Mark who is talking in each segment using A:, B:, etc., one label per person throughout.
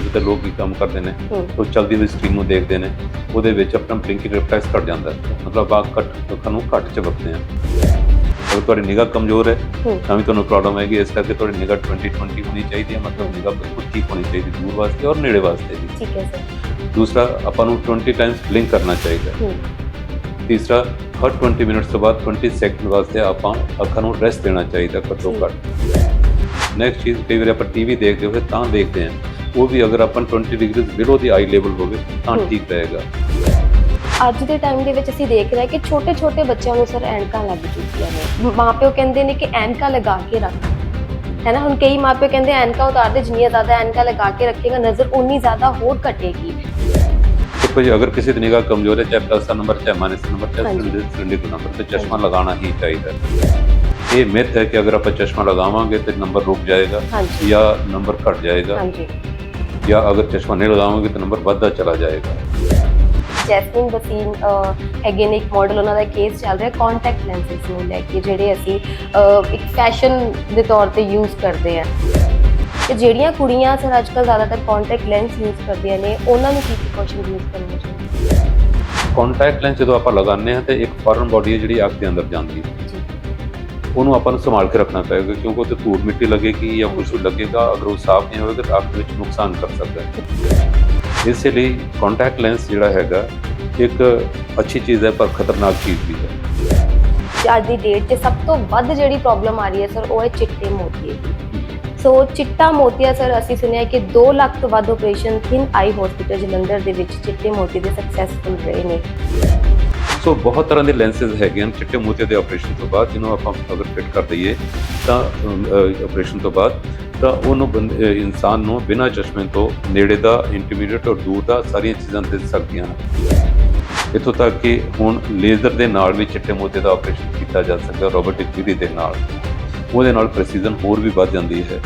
A: Computer ਤੇ ਲੋਕ ਕੀ ਕੰਮ ਕਰਦੇ ਨੇ ਉਹ ਚਲਦੀ ਹੋਈ ਸਕਰੀਨ ਨੂੰ ਦੇਖਦੇ ਨੇ ਉਹਦੇ ਵਿੱਚ ਆਪਣਾ ਬਲਿੰਕਿੰਗ ਰਿਫਲੈਕਸ ਘਟ ਜਾਂਦਾ ਹੈ। ਮਤਲਬ ਆ ਘੱਟ ਨੂੰ ਘੱਟ ਝਪਕਦੇ ਆ। ਅਗਰ ਤੁਹਾਡੀ ਨਿਗਾਹ ਕਮਜ਼ੋਰ ਹੈ ਤਾਂ ਵੀ ਤੁਹਾਨੂੰ ਪ੍ਰੋਬਲਮ ਆਏਗੀ ਇਸ ਕਰਕੇ ਤੁਹਾਡੀ ਨਿਗਾਹ 20 20 ਹੋਣੀ ਚਾਹੀਦੀ ਹੈ ਮਤਲਬ ਨਿਗਾਹ ਬਿਲਕੁਲ ਠੀਕ ਹੋਣੀ ਚਾਹੀਦੀ ਦੂਰ ਵਾਸਤੇ ਔਰ ਨੇੜੇ ਵਾਸਤੇ ਵੀ।
B: ਠੀਕ ਹੈ ਸਰ
A: ਦੂਸਰਾ ਆਪਾਂ ਨੂੰ 20 ਟਾਈਮਸ ਬਲਿੰਕ ਕਰਨਾ ਚਾਹੀਦਾ ਤੀਸਰਾ ਹਰ 20 ਮਿੰਟਸ ਤੋਂ ਬਾਅਦ 20 ਸੈਕਿੰਡ ਵਾਸਤੇ ਆਪਾਂ ਅੱਖਾਂ ਨੂੰ ਰੈਸਟ ਦੇਣਾ ਚਾਹੀਦਾ ਘੱਟੋ। ਘੱਟ। ਨੈਕਸਟ ਚੀਜ਼ ਕਈ ਵਾਰ ਆਪਾਂ ਟੀਵੀ ਦੇਖਦੇ ਹੋਏ ਤਾਂ ਦੇਖਦੇ ਹਾਂ। ਉਹ ਵੀ ਅਗਰ ਆਪਾਂ 20 ਡਿਗਰੀ ਬਿਲੋ ਦੀ ਆਈ ਲੈਵਲ ਹੋਵੇ ਤਾਂ
B: ਹੂੰ।
A: ਠੀਕ ਰਹੇਗਾ
B: ਅੱਜ ਦੇ ਟਾਈਮ ਦੇ ਵਿੱਚ ਅਸੀਂ ਦੇਖ ਰਹੇ ਹਾਂ ਕਿ ਛੋਟੇ ਛੋਟੇ ਬੱਚਿਆਂ ਨੂੰ ਸਰ ਐਨਕਾਂ ਲੱਗ ਚੁੱਕੀਆਂ ਨੇ ਮਾਪਿਓ ਕਹਿੰਦੇ ਨੇ ਕਿ ਐਨਕਾਂ ਲਗਾ ਕੇ ਰੱਖ ਹੈ ਨਾ ਹੁਣ ਕਈ ਮਾਪਿਓ ਕਹਿੰਦੇ ਐਨਕਾਂ ਉਤਾਰ ਦੇ ਜਿੰਨੀਆਂ ਜ਼ਿਆਦਾ ਐਨਕਾਂ ਲਗਾ ਕੇ ਰੱਖੇਗਾ ਨਜ਼ਰ ਉਨੀ ਜ਼ਿਆਦਾ ਹੋਰ ਘਟੇਗੀ
A: ਦੇਖੋ ਜੀ ਅਗਰ ਕਿਸੇ ਦੀ ਨਿਗਾਹ ਕਮਜ਼ੋਰ ਹੈ ਚਾਹੇ ਪਲੱਸ ਦਾ ਨੰਬਰ ਚਾਹੇ ਮਾਈਨਸ ਦਾ ਨੰਬਰ ਚਾਹੇ
B: ਹਾਂਜੀ।
A: ਸਿਲੰਡਰ ਦਾ ਨੰਬਰ ਤੇ ਚਸ਼ਮਾ ਲਗਾਉਣਾ ਹੀ ਚਾਹੀਦਾ ਹੈ। ਇਹ ਮਿਥ ਹੈ ਕਿ ਅਗਰ ਆਪਾਂ ਚਸ਼ਮਾ ਲਗਾਵਾਂਗੇ ਤੇ ਨੰਬਰ ਰੁਕ ਜਾਏਗਾ
B: ਹਾਂਜੀ
A: ਜਾਂ ਨੰਬਰ ਘਟ ਜਾਏਗਾ ਜਾਂ ਅਗਰ ਚਸ਼ਮਾ ਨਹੀਂ ਲਗਾਵਾਂਗੇ ਤਾਂ ਨੰਬਰ ਵੱਧਦਾ ਚਲਾ ਜਾਏਗਾ
B: ਜੈਸਮਿਨ ਬਸੀਨ ਹੈਗੇ ਨੇ ਇੱਕ ਮਾਡਲ ਉਹਨਾਂ ਦਾ ਕੇਸ ਚੱਲ ਰਿਹਾ ਕੰਟੈਕਟ ਲੈਂਸਸ ਨੂੰ ਲੈ ਕੇ ਜਿਹੜੇ ਅਸੀਂ ਇੱਕ ਫੈਸ਼ਨ ਦੇ ਤੌਰ ਤੇ ਯੂਜ਼ ਕਰਦੇ ਆ ਤੇ ਜਿਹੜੀਆਂ ਕੁੜੀਆਂ ਸਰ ਅੱਜਕੱਲ ਜ਼ਿਆਦਾਤਰ ਕੰਟੈਕਟ ਲੈਂਸ ਯੂਜ਼ ਕਰਦੀਆਂ ਨੇ ਉਹਨਾਂ ਨੂੰ ਕੀ ਪ੍ਰੀਕਾਸ਼ਨ ਯੂਜ਼ ਕਰਨੇ ਚਾਹੀਦੇ
A: ਕੰਟੈਕਟ ਲੈਂਸ ਜਦੋਂ ਆਪਾਂ ਲਗਾਉਂਦੇ ਹਾਂ ਤੇ ਇੱਕ ਫੋਰਨ ਬਾਡੀ ਜਿਹੜੀ ਅੱਖ ਦੇ ਅੰਦਰ ਜਾਂਦੀ ਹੈ ਉਹਨੂੰ ਆਪਾਂ ਨੂੰ ਸੰਭਾਲ ਕੇ ਰੱਖਣਾ ਪਏਗਾ ਕਿਉਂਕਿ ਉੱਤੇ ਧੂੜ ਮਿੱਟੀ ਲੱਗੇਗੀ ਜਾਂ ਕੁਝ ਲੱਗੇਗਾ, ਅਗਰ ਉਹ ਸਾਫ਼ ਨਹੀਂ ਹੋਵੇਗਾ ਤਾਂ ਅੱਖ ਵਿੱਚ ਨੁਕਸਾਨ ਕਰ ਸਕਦਾ ਹੈ। ਇਸੇ ਲਈ ਕੰਟੈਕਟ ਲੈਂਸ ਜਿਹੜਾ ਹੈਗਾ, ਇੱਕ ਅੱਛੀ ਚੀਜ਼ ਹੈ ਪਰ ਖਤਰਨਾਕ ਚੀਜ਼ ਵੀ ਹੈ।
B: ਅੱਜ ਦੀ ਡੇਟ 'ਚ ਸਭ ਤੋਂ ਵੱਧ ਜਿਹੜੀ ਪ੍ਰੋਬਲਮ ਆ ਰਹੀ ਹੈ ਸਰ ਉਹ ਹੈ ਚਿੱਟੇ ਮੋਤੀਏ ਦੀ। ਸੋ ਚਿੱਟਾ ਮੋਤੀਆ ਸਰ ਅਸੀਂ ਸੁਣਿਆ ਕਿ 2 ਲੱਖ ਤੋਂ ਵੱਧ operation Thind eye hospital Jalandhar ਦੇ ਵਿੱਚ ਚਿੱਟੇ ਮੋਤੀ ਦੇ ਸਕਸੈਸਫੁਲ ਰਹੇ ਨੇ।
A: ਸੋ ਬਹੁਤ ਤਰ੍ਹਾਂ ਦੇ ਲੈਂਸਸ ਹੈਗੇ ਹਨ, ਚਿੱਟੇ ਮੋਤੀ ਦੇ ਆਪਰੇਸ਼ਨ ਤੋਂ ਬਾਅਦ, ਜਿਹਨੂੰ ਆਪਾਂ ਅਗਰ ਫਿਟ ਕਰ ਦਈਏ ਤਾਂ ਆਪਰੇਸ਼ਨ ਤੋਂ ਬਾਅਦ, ਤਾਂ ਉਹਨੂੰ ਬੰਦ- ਇਨਸਾਨ ਨੂੰ ਬਿਨਾਂ ਚਸ਼ਮੇ ਤੋਂ ਨੇੜੇ ਦਾ ਇੰਟਰਮੀਡੀਏਟ ਔਰ ਦੂਰ ਦਾ ਸਾਰੀਆਂ ਚੀਜ਼ਾਂ ਦਿਖ ਸਕਦੀਆਂ ਹਨ। ਇੱਥੋਂ ਤੱਕ ਕਿ ਹੁਣ ਲੇਜ਼ਰ ਦੇ ਨਾਲ ਵੀ ਚਿੱਟੇ ਮੋਤੀ ਦਾ ਆਪਰੇਸ਼ਨ ਕੀਤਾ ਜਾ ਸਕਦਾ ਰੋਬੋਟਿਕ ਵਿਧੀ ਦੇ ਨਾਲ। ਉਹਦੇ ਨਾਲ ਪ੍ਰੈਸੀਜਨ ਹੋਰ ਵੀ ਵੱਧ ਜਾਂਦੀ ਹੈ।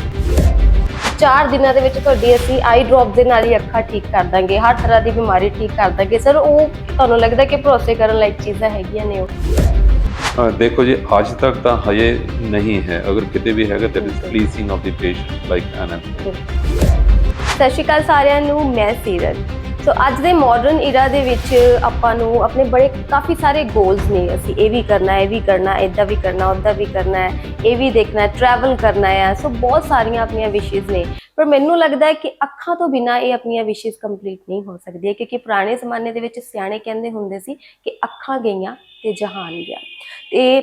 B: 4 ਦਿਨਾਂ ਦੇ ਵਿੱਚ ਤੁਹਾਡੀ ਅਸੀਂ ਆਈ ਡ੍ਰੌਪ ਦੇ ਨਾਲ ਹੀ ਅੱਖਾਂ ਠੀਕ ਕਰ ਦਾਂਗੇ। ਹਰ ਤਰ੍ਹਾਂ ਦੀ ਬਿਮਾਰੀ ਠੀਕ ਕਰ ਦਾਂਗੇ। ਸਰ ਉਹ ਤੁਹਾਨੂੰ ਲੱਗਦਾ ਕਿ ਭਰੋਸੇ ਕਰਨ ਲਾਇਕ ਚੀਜ਼ਾਂ ਹੈਗੀਆਂ ਨੇ ਉਹ?
A: ਦੇਖੋ ਜੀ ਅੱਜ ਤੱਕ ਤਾਂ ਹਜੇ ਨਹੀਂ ਹੈ। ਅਗਰ ਕਿਤੇ ਵੀ ਹੈਗਾ ਤਾਂ it's pleasing of the patient like an
B: ਸਤਿ ਸ਼੍ਰੀ ਅਕਾਲ ਸਾਰਿਆਂ ਨੂੰ ਮੈਂ ਸੀਰਤ ਸੋ ਅੱਜ ਦੇ ਮਾਡਰਨ ਇਰਾ ਦੇ ਵਿੱਚ ਆਪਾਂ ਨੂੰ ਆਪਣੇ ਬੜੇ ਕਾਫੀ ਸਾਰੇ ਗੋਲਸ ਨੇ। ਅਸੀਂ ਇਹ ਵੀ ਕਰਨਾ ਹੈ, ਇਹ ਵੀ ਕਰਨਾ ਹੈ ਇਦਾਂ ਵੀ ਕਰਨਾ ਉੱਦਾਂ ਵੀ ਕਰਨਾ ਹੈ, ਇਹ ਵੀ ਦੇਖਣਾ ਹੈ ਟਰੈਵਲ ਕਰਨਾ ਹੈ। ਸੋ ਬਹੁਤ ਸਾਰੀਆਂ ਆਪਣੀਆਂ ਵਿਸ਼ੇਸ ਨੇ। ਪਰ ਮੈਨੂੰ ਲੱਗਦਾ ਹੈ ਕਿ ਅੱਖਾਂ ਤੋਂ ਬਿਨਾ ਇਹ ਆਪਣੀਆਂ ਵਿਸ਼ੇਸ ਕੰਪਲੀਟ ਨਹੀਂ ਹੋ ਸਕਦੀ ਕਿਉਂਕਿ ਪੁਰਾਣੇ ਜ਼ਮਾਨੇ ਦੇ ਵਿੱਚ ਸਿਆਣੇ ਕਹਿੰਦੇ ਹੁੰਦੇ ਸੀ ਕਿ ਅੱਖਾਂ ਗਈਆਂ ਤੇ ਜਹਾਨ ਗਿਆ। ਤੇ